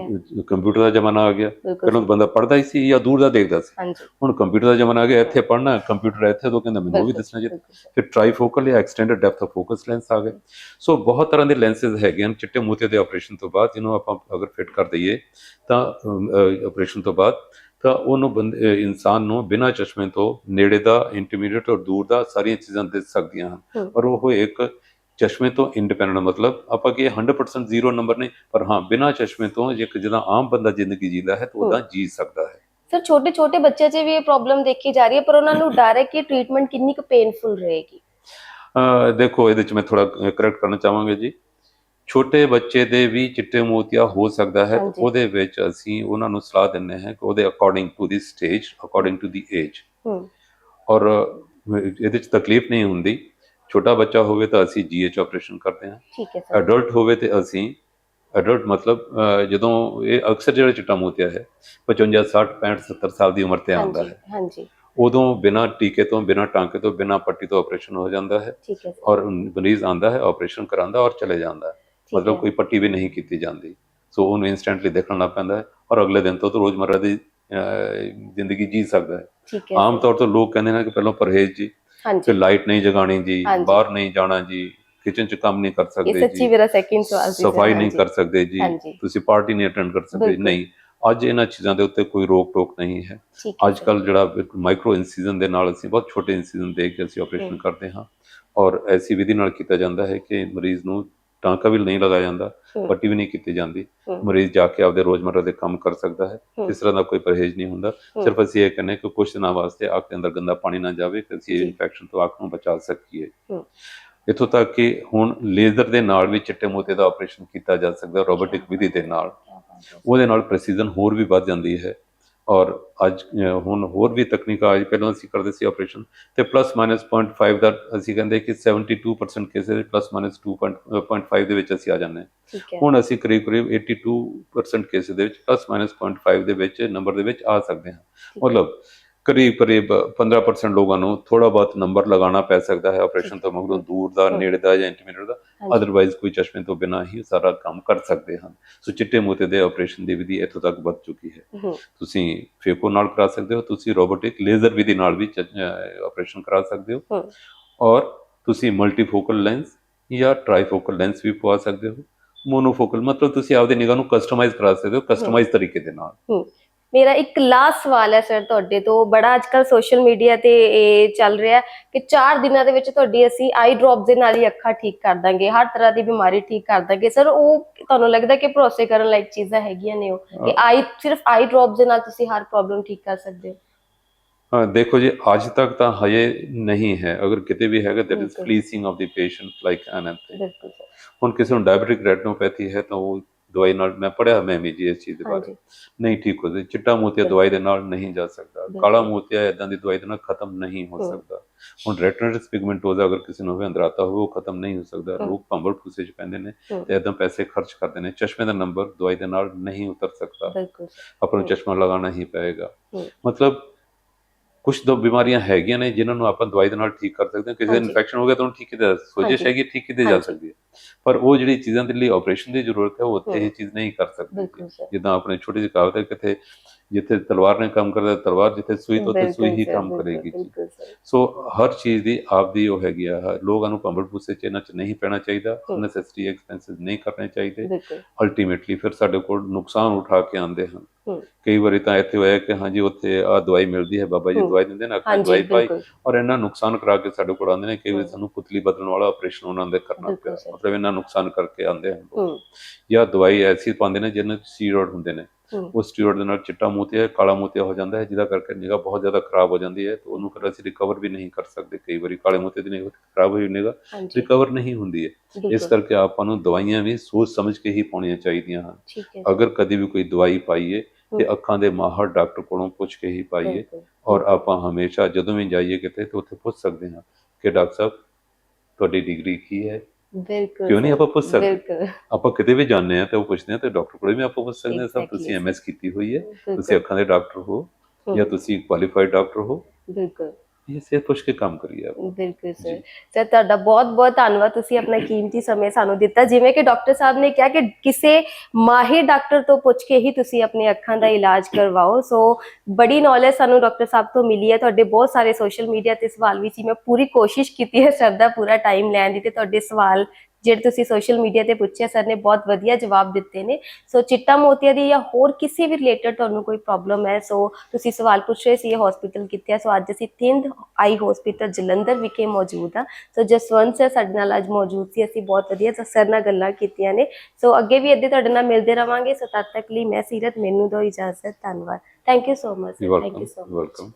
A: ਕੰਪਿਊਟਰ ਦਾ ਜ਼ਮਾਨਾ ਆ ਗਿਆ। ਪਹਿਲਾਂ ਬੰਦਾ ਪੜ੍ਹਦਾ ਹੀ ਸੀ ਜਾਂ ਦੂਰ ਦਾ ਦੇਖਦਾ ਸੀ। ਹੁਣ ਕੰਪਿਊਟਰ ਦਾ ਜ਼ਮਾਨਾ ਆ ਗਿਆ ਇੱਥੇ ਪੜ੍ਹਨਾ ਕੰਪਿਊਟਰ ਇੱਥੇ ਤੋਂ ਕਹਿੰਦਾ ਮੈਨੂੰ ਵੀ ਦੱਸਣਾ ਜੀ ਫਿਰ ਟ੍ਰਾਈਫੋਕਲ ਜਾਂ extended depth of focus lens ਆ ਗਏ। ਸੋ ਬਹੁਤ ਤਰ੍ਹਾਂ ਦੇ ਲੈਂਸਸ ਹੈਗੇ ਹਨ ਚਿੱਟੇ ਮੋਤੀਏ ਦੇ ਆਪਰੇਸ਼ਨ ਤੋਂ ਬਾਅਦ ਜਿਹਨੂੰ ਆਪਾਂ ਅਗਰ ਫਿਟ ਕਰ ਦਈਏ ਤਾਂ ਆਪਰੇਸ਼ਨ ਤੋਂ ਬਾਅਦ ਤਾਂ ਉਹਨੂੰ ਬੰਦੇ ਇਨਸਾਨ ਨੂੰ ਬਿਨਾਂ ਚਸ਼ਮੇ ਤੋਂ ਨੇੜੇ ਦਾ ਇੰਟਰਮੀਡੀਏਟ ਔਰ ਦੂਰ ਦਾ ਸਾਰੀਆਂ ਚੀਜ਼ਾਂ ਦਿਸ ਸਕਦੀਆਂ ਹਨ। ਔਰ ਉਹ ਇੱਕ ਚਸ਼ਮੇ ਤੋਂ ਇੰਡੀਪੈਂਡੈਂਟ ਮਤਲਬ ਆਪਾਂ ਕਿ 100% ਜ਼ੀਰੋ ਨੰਬਰ ਨਹੀਂ ਪਰ ਹਾਂ ਬਿਨਾਂ ਚਸ਼ਮੇ ਤੋਂ ਜੇ ਇੱਕ ਜਿਹਦਾ ਆਮ ਬੰਦਾ ਜ਼ਿੰਦਗੀ ਜੀਂਦਾ ਹੈ ਤਾਂ ਉਹਦਾ ਜੀ ਸਕਦਾ ਹੈ।
B: ਸਰ ਛੋਟੇ ਛੋਟੇ ਬੱਚਿਆਂ 'ਚ ਵੀ ਇਹ ਪ੍ਰੋਬਲਮ ਦੇਖੀ ਜਾ ਰਹੀ ਹੈ ਪਰ ਉਹਨਾਂ ਨੂੰ ਡਰ ਹੈ ਕਿ ਟ੍ਰੀਟਮੈਂਟ ਕਿੰਨੀ ਕੁ ਪੇਨਫੁਲ ਰਹੇਗੀ?
A: ਦੇਖੋ ਇਹਦੇ ਚ ਮੈਂ ਥੋੜਾ ਕਰੈਕਟ ਕਰਨਾ ਚਾਹਾਂਗਾ ਜੀ। ਛੋਟੇ ਬੱਚੇ ਦੇ ਵੀ ਚਿੱਟੇ ਮੋਤੀਆ ਹੋ ਸਕਦਾ ਹੈ। ਉਹਦੇ ਵਿੱਚ ਅਸੀਂ ਉਹਨਾਂ ਨੂੰ ਸਲਾਹ ਦਿੰਦੇ ਹਾਂ ਕਿ ਉਹਦੇ according to the stage according to the age
B: ਹਮ
A: ਔਰ ਇਹਦੇ ਚ ਤਕਲੀਫ ਨਹੀਂ ਹੁੰਦੀ। ਛੋਟਾ ਬੱਚਾ ਹੋਵੇ ਤਾਂ ਅਸੀਂ ਜੀਐਚ ਆਪਰੇਸ਼ਨ ਕਰਦੇ ਹਾਂ।
B: ਠੀਕ ਹੈ ਸਰ।
A: ਅਡਲਟ ਹੋਵੇ ਤੇ ਅਸੀਂ ਅਡਲਟ ਮਤਲਬ ਜਦੋਂ ਇਹ ਅਕਸਰ ਜਿਹੜਾ ਚਿੱਟਾ ਮੋਤੀਆ ਹੈ 55 60 65 70 ਸਾਲ ਦੀ ਉਮਰ ਤੇ ਆਉਂਦਾ ਹੈ।
B: ਹਾਂਜੀ
A: ਉਦੋਂ ਬਿਨਾਂ ਟੀਕੇ ਤੋਂ ਬਿਨਾਂ ਟਾਂਕੇ ਤੋਂ ਬਿਨਾਂ ਪੱਟੀ ਤੋਂ ਆਪਰੇਸ਼ਨ ਹੋ ਜਾਂਦਾ ਹੈ
B: ਠੀਕ ਹੈ ਸਰ।
A: ਔਰ ਮਰੀਜ਼ ਆਂਦਾ ਹੈ ਆਪਰੇਸ਼ਨ ਕਰਾਂਦਾ ਔਰ ਚਲੇ ਜਾਂਦਾ ਮਤਲਬ। ਕੋਈ ਪੱਟੀ ਵੀ ਨਹੀਂ ਕੀਤੀ ਜਾਂਦੀ। ਸੋ ਉਹਨੂੰ ਇਨਸਟੈਂਟਲੀ ਦੇਖਣਾ ਪੈਂਦਾ ਹੈ ਔਰ ਅਗਲੇ ਦਿਨ ਤੋਂ ਤਾਂ ਰੋਜ਼ਮਰਰਾ ਦੀ ਜ਼ਿੰਦਗੀ ਜੀ ਸਕਦਾ ਹੈ। ਆਮ ਤੌਰ ਤੇ ਲੋਕ ਕਹਿੰਦੇ ਨੇ ਕਿ ਪਹਿਲਾਂ ਪਰਹੇਜ਼ ਜੀ
B: ਹਾਂਜੀ
A: ਲਾਈਟ ਨਹੀਂ ਜਗਾਣੀ ਜੀ। ਬਾਹਰ ਨਹੀਂ ਜਾਣਾ ਜੀ ਕਿਚਨ 'ਚ ਕੰਮ ਨਹੀਂ ਕਰ
B: ਇਹ
A: ਸਕਦੇ
B: ਸੱਚੀ
A: ਜੀ
B: ਮੇਰਾ ਸੈਕਿੰਡ ਸਵਾਲ ਸੀ
A: ਸਫ਼ਾਈ ਨਹੀਂ। ਕਰ ਸਕਦੇ ਜੀ ਤੁਸੀਂ ਪਾਰਟੀ ਨਹੀਂ ਅਟੈਂਡ ਕਰ ਸਕਦੇ। ਨਹੀਂ ਅੱਜ ਇਹਨਾਂ ਚੀਜ਼ਾਂ ਦੇ ਉੱਤੇ ਕੋਈ ਰੋਕ ਟੋਕ ਨਹੀਂ ਹੈ ਅੱਜ ਕੱਲ ਜਿਹੜਾ ਮਾਈਕਰੋ ਇਨਸੀਜ਼ਨ ਦੇ ਨਾਲ ਅਸੀਂ ਬਹੁਤ ਛੋਟੇ ਇਨਸੀਜ਼ਨ ਦੇ ਕੇ ਅਸੀਂ ਆਪਰੇਸ਼ਨ। ਕਰਦੇ ਹਾਂ ਔਰ ਐਸੀ ਵਿਧੀ ਨਾਲ ਕੀਤਾ ਜਾਂਦਾ ਹੈ ਕਿ ਮਰੀਜ਼ ਨੂੰ ਟਾਂਕਾ ਵੀ ਨਹੀਂ ਲਗਾਇਆ ਜਾਂਦਾ। ਪੱਟੀ ਵੀ ਨਹੀਂ ਕੀਤੀ ਜਾਂਦੀ। ਮਰੀਜ਼ ਜਾ ਕੇ ਆਪਦੇ ਰੋਜ਼ਮਰਰਾ ਦੇ ਕੰਮ ਕਰ ਸਕਦਾ ਹੈ। ਇਸ ਤਰ੍ਹਾਂ ਦਾ ਕੋਈ ਪਰਹੇਜ਼ ਨਹੀਂ ਹੁੰਦਾ। ਸਿਰਫ ਅਸੀਂ ਇਹ ਕਹਿੰਦੇ ਕਿ ਕੁਝ ਦਿਨਾਂ ਵਾਸਤੇ ਅੱਖ ਦੇ ਅੰਦਰ ਗੰਦਾ ਪਾਣੀ ਨਾ ਜਾਵੇ ਕਿ ਅਸੀਂ। ਇਨਫੈਕਸ਼ਨ ਤੋਂ ਅੱਖ ਨੂੰ ਬਚਾ ਸਕੀਏ। ਇੱਥੋਂ ਤੱਕ ਕਿ ਹੁਣ ਲੇਜ਼ਰ ਦੇ ਨਾਲ ਵੀ ਚਿੱਟੇ ਮੋਤੀ ਦਾ ਆਪਰੇਸ਼ਨ ਕੀਤਾ ਜਾ ਸਕਦਾ ਰੋਬੋਟਿਕ ਵਿਧੀ ਦੇ ਨਾਲ। ਉਹਦੇ ਨਾਲ ਪ੍ਰੈਸੀਜਨ ਹੋਰ ਵੀ ਵੱਧ ਜਾਂਦੀ ਹੈ ਔਰ ਅੱਜ ਹੁਣ ਹੋਰ ਵੀ ਤਕਨੀਕਾਂ ਅੱਜ ਪਹਿਲਾਂ ਅਸੀਂ ਕਰਦੇ ਸੀ ਆਪਰੇਸ਼ਨ ਤੇ ਪਲੱਸ ਮਾਈਨਸ 0.5 ਦਾ ਅਸੀਂ ਕਹਿੰਦੇ ਕਿ 72% ਕੇਸਿਸ ਪਲੱਸ ਮਾਈਨਸ 2.5 ਦੇ ਵਿੱਚ ਅਸੀਂ ਆ ਜਾਂਦੇ ਹਾਂ। ਹੁਣ ਅਸੀਂ ਕਰੀਬ ਕਰੀਬ 82% ਕੇਸਿਸ ਦੇ ਵਿੱਚ ਪਲੱਸ ਮਾਈਨਸ 0.5 ਦੇ ਵਿੱਚ ਨੰਬਰ ਦੇ ਵਿੱਚ ਆ ਸਕਦੇ ਹੈ। ਮਤਲਬ ਕਰੀਬ ਕਰੀਬ 15% ਲੋਕਾਂ ਨੂੰ ਥੋੜਾ ਬਹੁਤ ਨੰਬਰ ਲਗਾਉਣਾ ਪੈ ਸਕਦਾ ਹੈ ਆਪਰੇਸ਼ਨ ਤੋਂ ਮਗਰੋਂ ਦੂਰ ਦਾ। ਨੇੜੇ ਦਾ ਜਾਂ ਇੰਟੀਮੀਡੀਏਟ ਦਾ। ਅਦਰਵਾਈਜ਼ ਕੋਈ ਚਸ਼ਮੇ ਤੋਂ ਬਿਨਾਂ ਹੀ ਸਾਰਾ ਕੰਮ ਕਰ ਸਕਦੇ ਹਨ। ਸੋ ਚਿੱਟੇ ਮੋਤੀ ਦੇ ਆਪਰੇਸ਼ਨ ਦੀ ਵਿਧੀ ਇੱਥੋਂ ਤੱਕ ਵੱਧ ਚੁੱਕੀ ਹੈ। ਤੁਸੀਂ ਫੇਕੋ ਨਾਲ ਕਰਾ ਸਕਦੇ ਹੋ ਤੁਸੀਂ ਰੋਬੋਟਿਕ ਲੇਜ਼ਰ ਵਿਧੀ ਨਾਲ ਵੀ ਆਪਰੇਸ਼ਨ ਕਰਾ ਸਕਦੇ ਹੋ। ਔਰ ਤੁਸੀਂ ਮਲਟੀਫੋਕਲ ਲੈਂਸ ਜਾਂ ਟ੍ਰਾਈਫੋਕਲ ਲੈਂਸ ਵੀ ਪਵਾ ਸਕਦੇ ਹੋ। ਮੋਨੋਫੋਕਲ ਮਤਲਬ ਤੁਸੀਂ ਆਪਦੀ ਨਿਗਾਹ ਨੂੰ ਕਸਟਮਾਈਜ਼ ਕਰਾ ਸਕਦੇ ਹੋ ਕਸਟਮਾਈਜ਼ ਤਰੀਕੇ ਦੇ ਨਾਲ।
B: ਮੇਰਾ ਇੱਕ ਲਾਸਟ ਸਵਾਲ ਹੈ ਸਰ ਤੁਹਾਡੇ ਤੋਂ। ਬੜਾ ਅੱਜਕੱਲ ਸੋਸ਼ਲ ਮੀਡੀਆ ਤੇ ਇਹ ਚੱਲ ਰਿਹਾ ਕਿ 4 ਦਿਨਾਂ ਦੇ ਵਿੱਚ ਤੁਹਾਡੀ ਅਸੀਂ ਆਈ ਡ੍ਰੌਪ ਦੇ ਨਾਲ ਹੀ ਅੱਖਾਂ ਠੀਕ ਕਰ ਦਾਂਗੇ ਹਰ ਤਰ੍ਹਾਂ ਦੀ ਬਿਮਾਰੀ ਠੀਕ ਕਰ ਦਾਂਗੇ। ਸਰ ਉਹ ਤੁਹਾਨੂੰ ਲੱਗਦਾ ਕਿ ਭਰੋਸੇ ਕਰਨ ਲਾਇਕ ਚੀਜ਼ਾਂ ਹੈਗੀਆਂ ਨੇ ਉਹ? ਕਿ ਆਈ ਸਿਰਫ ਆਈ ਡ੍ਰੌਪ ਦੇ ਨਾਲ ਤੁਸੀਂ ਹਰ ਪ੍ਰੋਬਲਮ ਠੀਕ ਕਰ ਸਕਦੇ ਹੋ?
A: ਹਾਂ ਦੇਖੋ ਜੀ ਅੱਜ ਤੱਕ ਤਾਂ ਹਜੇ ਨਹੀਂ ਹੈ। ਅਗਰ ਕਿਤੇ ਵੀ ਹੈਗਾ that is. Pleasing of the patient like anything
B: ਬਿਲਕੁਲ
A: ਹੁਣ ਕਿਸੇ ਨੂੰ ਡਾਇਬੀਟਿਕ ਰੈਟਨੋਪੈਥੀ ਹੈ ਤਾਂ ਉਹ ਦਵਾਈ ਨਾਲ ਮੈਂ ਪੜਿਆ ਮੈਂ ਵੀ ਜੀ ਇਸ ਚੀਜ਼ ਦੇ ਬਾਰੇ ਨਹੀਂ ਠੀਕ ਹੋ ਚਿੱਟਾ ਮੋਤੀਆ। ਦਵਾਈ ਦੇ ਨਾਲ ਨਹੀਂ ਜਾ ਸਕਦਾ। ਕਾਲਾ ਮੋਤੀਆ ਇਦਾਂ ਦੀ ਦਵਾਈ ਦੇ ਨਾਲ ਖਤਮ ਨਹੀਂ ਹੋ। ਸਕਦਾ ਹੁਣ ਰੈਟਿਨੋਟਿਸ ਪਿਗਮੈਂਟੋਜ਼ਾ ਅਗਰ ਕਿਸੇ ਨੂੰ ਹੋਵੇ ਅੰਦਰਾਤਾ ਹੋਵੇ ਉਹ ਖਤਮ ਨਹੀਂ ਹੋ ਸਕਦਾ। ਲੋਕ ਭੰਬਲ ਖੁਸੇ ਚ ਪੈਂਦੇ ਨੇ। ਤੇ ਇਦਾਂ ਪੈਸੇ ਖਰਚ ਕਰਦੇ ਨੇ ਚਸ਼ਮੇ ਦਾ ਨੰਬਰ ਦਵਾਈ ਦੇ ਨਾਲ ਨਹੀਂ ਉਤਰ ਸਕਦਾ ਆਪਾਂ ਨੂੰ। ਚਸ਼ਮਾ ਲਗਾਉਣਾ ਹੀ ਪਏਗਾ। ਮਤਲਬ ਕੁਝ ਦੋ ਬਿਮਾਰੀਆਂ ਹੈਗੀਆਂ ਨੇ ਜਿਨ੍ਹਾਂ ਨੂੰ ਆਪਾਂ ਦਵਾਈ ਦੇ ਨਾਲ ਠੀਕ ਕਰ ਸਕਦੇ ਹਾਂ ਕਿਸੇ ਦਾ
B: ਹਾਂਜੀ।
A: ਇਨਫੈਕਸ਼ਨ ਹੋ ਗਿਆ ਤਾਂ ਉਹਨੂੰ ਠੀਕ ਕੀਤਾ ਸੋਜਿਸ਼
B: ਹਾਂਜੀ।
A: ਹੈਗੀ ਠੀਕ ਕੀਤੀ ਜਾ
B: ਹਾਂਜੀ।
A: ਸਕਦੀ ਹੈ ਪਰ ਉਹ ਜਿਹੜੀ ਚੀਜ਼ਾਂ ਦੇ ਲਈ ਆਪਰੇਸ਼ਨ ਦੀ ਜ਼ਰੂਰਤ ਹੈ ਉਹ ਉੱਥੇ। ਇਹ ਚੀਜ਼ ਨਹੀਂ ਕਰ ਸਕਦੇ
B: ਬਿਲਕੁਲ ਸਰ
A: ਜਿੱਦਾਂ ਆਪਣੇ ਛੋਟੀ ਜਿਹੀ ਕਹਾਵਤ ਹੈ ਕਿਤੇ ਜਿੱਥੇ ਤਲਵਾਰ ਨੇ ਕੰਮ ਕਰਦਾ ਤਲਵਾਰ ਜਿੱਥੇ ਸੂਈ ਤੋਂ ਉੱਥੇ ਸੂਈ ਹੀ ਕੰਮ ਕਰੇਗੀ ਸੋ ਹਰ ਚੀਜ਼ ਦੀ ਆਪਦੀ ਉਹ ਹੈਗੀ ਆ ਲੋਕਾਂ ਨੂੰ ਭੰਬਲ ਭੁੱਸੇ ਚ ਇਹਨਾਂ ਚ ਨਹੀਂ ਪੈਣਾ ਚਾਹੀਦਾ
B: ਹਮ।
A: ਨੈਸੈਸਿਟੀ ਐਕਸਪੈਂਸਸ ਨਹੀਂ ਕਰਨੇ ਚਾਹੀਦੇ ਅਲਟੀਮੇਟਲੀ ਫਿਰ ਸਾਡੇ ਕੋਲ ਨੁਕਸਾਨ ਉਠਾ ਕੇ ਆਉਂਦੇ ਹਨ। ਕਈ ਵਾਰੀ ਤਾਂ ਇੱਥੇ ਹੋਇਆ ਕਿ ਹਾਂਜੀ ਉੱਥੇ ਆ ਦਵਾਈ ਮਿਲਦੀ ਹੈ ਬਾਬਾ ਜੀ। ਦਵਾਈ ਦਿੰਦੇ ਨੇ
B: ਹਾਂਜੀ
A: ਦਵਾਈ ਪਾਈ ਔਰ ਇਹਨਾਂ ਨੁਕਸਾਨ ਕਰਾ ਕੇ ਸਾਡੇ ਕੋਲ ਆਉਂਦੇ ਨੇ ਕਈ ਵਾਰੀ। ਸਾਨੂੰ ਪੁਤਲੀ ਬਦਲਣ ਵਾਲਾ ਆਪਰੇਸ਼ਨ ਉਹਨਾਂ ਦੇ ਕਰਨਾ ਪਿਆ। ਮਤਲਬ ਇਹਨਾਂ ਨੁਕਸਾਨ ਕਰਕੇ ਆਉਂਦੇ ਹਨ ਜਾਂ ਦਵਾਈ ਐਸੀ ਪਾਉਂਦੇ ਨੇ ਜਿਹਨਾਂ ਵਿੱਚ ਸਟੀਰੋਇਡ ਹੁੰਦੇ ਨੇ ਉਹ ਸਟੀਰੋਇਡ ਦੇ ਨਾਲ ਚਿੱਟਾ ਮੋਤੀਆ ਕਾਲਾ ਮੋਤੀਆ ਹੋ ਜਾਂਦਾ ਹੈ ਜਿਹਦਾ ਕਰਕੇ ਨਿਗਾਹ ਬਹੁਤ ਜ਼ਿਆਦਾ ਖਰਾਬ ਹੋ ਜਾਂਦੀ ਹੈ ਤੇ ਉਹਨੂੰ ਫਿਰ ਅਸੀਂ ਰਿਕਵਰ ਵੀ ਨਹੀਂ ਕਰ ਸਕਦੇ। ਕਈ ਵਾਰੀ ਕਾਲੇ ਮੋਤੀਏ ਦੀ ਨਿਗਾਹ ਖਰਾਬ ਹੋਈ
B: ਹਾਂਜੀ।
A: ਰਿਕਵਰ ਨਹੀਂ ਹੁੰਦੀ ਹੈ। ਇਸ ਕਰਕੇ ਆਪਾਂ ਨੂੰ ਦਵਾਈਆਂ ਵੀ ਸੋਚ ਸਮਝ ਕੇ ਹੀ ਪਾਉਣੀਆਂ ਚਾਹੀਦੀਆਂ ਹਨ। ਅਗਰ ਕਦੀ ਵੀ ਕੋਈ ਦਵਾਈ ਪਾਈਏ ਤੇ। ਅੱਖਾਂ ਦੇ ਮਾਹਰ ਡਾਕਟਰ ਕੋਲੋਂ ਪੁੱਛ ਕੇ ਹੀ ਪਾਈਏ। ਔਰ ਆਪਾਂ ਹਮੇਸ਼ਾ ਜਦੋਂ ਵੀ ਜਾਈਏ ਕਿਤੇ ਤੇ ਉੱਥੇ ਪੁੱਛ ਸਕਦੇ ਹਾਂ ਕਿ ਡਾਕਟਰ ਸਾਹਿਬ ਤੁਹਾਡੀ ਡਿਗਰੀ ਕੀ ਹੈ?
B: ਬਿਲਕੁਲ
A: ਕਿਉਂ ਨਹੀਂ ਆਪਾਂ ਪੁੱਛ ਸਕਦੇ?
B: ਬਿਲਕੁਲ।
A: ਆਪਾਂ ਕਿਤੇ ਵੀ ਜਾਂਦੇ ਹਾਂ ਤੇ ਉਹ ਪੁੱਛਦੇ ਆ ਤੇ ਡਾਕਟਰ ਕੋਲੇ ਵੀ ਆਪਾਂ ਪੁੱਛ ਸਕਦੇ ਹਾਂ ਸਭ ਤੁਸੀਂ. ਐਮਐਸ ਕੀਤੀ ਹੋਈ ਹੈ ਤੁਸੀਂ ਅੱਖਾਂ ਦੇ ਡਾਕਟਰ ਹੋ ਜਾਂ ਤੁਸੀਂ ਕੁਆਲੀਫਾਈਡ ਡਾਕਟਰ ਹੋ?
B: ਬਿਲਕੁਲ।
A: ਇਹ ਸੇ ਪੁੱਛ ਕੇ ਕੰਮ ਕਰੀਏ ਆਪਾਂ
B: ਬਿਲਕੁਲ ਸਰ
A: ਜੀ।
B: ਸਰ ਤੁਹਾਡਾ ਬਹੁਤ ਬਹੁਤ ਧੰਨਵਾਦ। ਤੁਸੀਂ ਆਪਣਾ ਕੀਮਤੀ ਸਮੇਂ ਸਾਨੂੰ ਦਿੱਤਾ। ਜਿਵੇਂ ਕਿ ਡਾਕਟਰ ਸਾਹਿਬ ਨੇ ਕਿਹਾ ਕਿ ਕਿਸੇ ਮਾਹਿਰ ਡਾਕਟਰ ਤੋਂ ਪੁੱਛ ਕੇ ਹੀ ਤੁਸੀਂ ਆਪਣੀ ਅੱਖਾਂ ਦਾ ਇਲਾਜ ਕਰਵਾਓ। ਸੋ ਬੜੀ ਨੌਲੇਜ ਸਾਨੂੰ ਡਾਕਟਰ ਸਾਹਿਬ ਤੋਂ ਮਿਲੀ ਹੈ। ਤੁਹਾਡੇ ਬਹੁਤ ਸਾਰੇ ਸੋਸ਼ਲ ਮੀਡੀਆ ਤੇ ਸਵਾਲ ਵੀ ਸੀ। ਮੈਂ ਪੂਰੀ ਕੋਸ਼ਿਸ਼ ਕੀਤੀ ਹੈ ਸਰ ਦਾ ਪੂਰਾ ਟਾਈਮ ਲੈਣ ਦੀ ਤੇ ਤੁਹਾਡੇ ਸਵਾਲ ਜਿਹੜੇ ਤੁਸੀਂ ਸੋਸ਼ਲ ਮੀਡੀਆ ਤੇ ਪੁੱਛੇ ਸਰ ਨੇ ਬਹੁਤ ਵਧੀਆ ਜਵਾਬ ਦਿੱਤੇ ਨੇ। ਸੋ ਚਿੱਟਾ ਮੋਤੀਆ ਦੀ ਜਾਂ ਹੋਰ ਕਿਸੇ ਵੀ ਰਿਲੇਟਡ ਤੁਹਾਨੂੰ ਕੋਈ ਪ੍ਰੋਬਲਮ ਹੈ ਸੋ ਤੁਸੀਂ ਸਵਾਲ ਪੁੱਛ ਰਹੇ ਸੀ ਇਹ ਹਸਪੀਟਲ ਕਿੱਥੇ ਹੈ ਸੋ ਅੱਜ ਅਸੀਂ ਥਿੰਦ ਆਈ ਹਸਪੀਟਲ ਜਲੰਧਰ ਵਿਖੇ ਮੌਜੂਦ ਆ ਸੋ ਜਸਵੰਤ ਸਰ ਸਾਡੇ ਨਾਲ ਅੱਜ ਮੌਜੂਦ ਸੀ ਅਸੀਂ ਬਹੁਤ ਵਧੀਆ ਸਰ ਨਾਲ ਗੱਲਾਂ ਕੀਤੀਆਂ ਨੇ। ਸੋ ਅੱਗੇ ਵੀ ਇੱਦਾਂ ਤੁਹਾਡੇ ਨਾਲ ਮਿਲਦੇ ਰਵਾਂਗੇ। ਸੋ ਤਦ ਤੱਕ ਲਈ ਮੈਂ ਸੀਰਤ ਮੈਨੂੰ ਦੋ ਇਜਾਜ਼ਤ। ਧੰਨਵਾਦ। Thank you so much thank you so much
A: welcome